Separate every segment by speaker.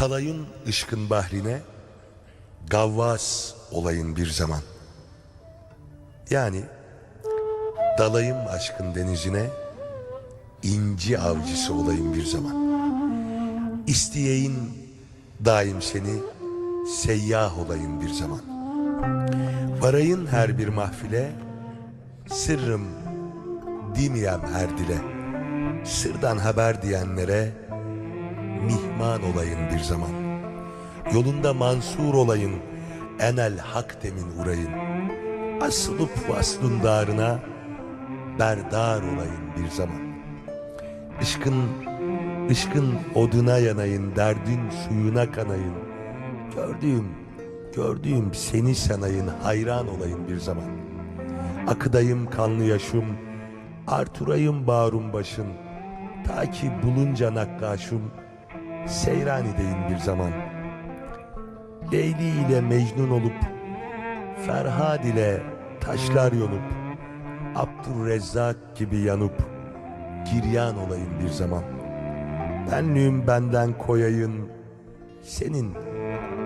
Speaker 1: Talayın ışkın bahrine gavvas olayın bir zaman. Yani dalayım aşkın denizine inci avcısı olayım bir zaman. İsteyeyim daim seni seyyah olayım bir zaman. Varayın her bir mahfile sırrım dimiyem her dile. Sırdan haber diyenlere mihman olayın bir zaman. Yolunda mansur olayın, enel hak demin urayın. Asılıp vaslun darına, berdar olayın bir zaman. Işkın, ışkın oduna yanayın, derdin suyuna kanayın. Gördüğüm, gördüğüm seni sanayın, hayran olayın bir zaman. Akıdayım kanlı yaşım, Arturayım bağrım başın. Ta ki bulunca nakkaşım, seyran edeyim bir zaman. Leyli ile Mecnun olup, Ferhad ile taşlar yonup, Abdurrezzak gibi yanıp, giryan olayım bir zaman. Benliğim benden koyayın, senin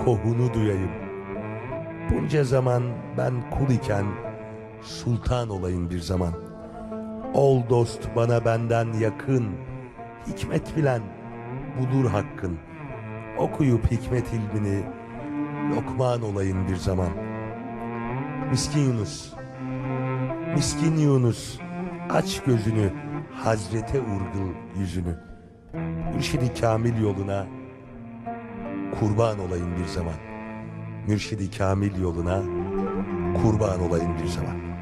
Speaker 1: kohunu duyayım. Bunca zaman ben kul iken, sultan olayım bir zaman. Ol dost bana benden yakın, hikmet bilen bulur hakkın. Okuyup hikmet ilmini, lokman olayım bir zaman. Miskin Yunus, miskin Yunus, aç gözünü, Hazrete urgul yüzünü. Mürşidi Kamil yoluna kurban olayım bir zaman. Mürşidi Kamil yoluna kurban olayım bir zaman.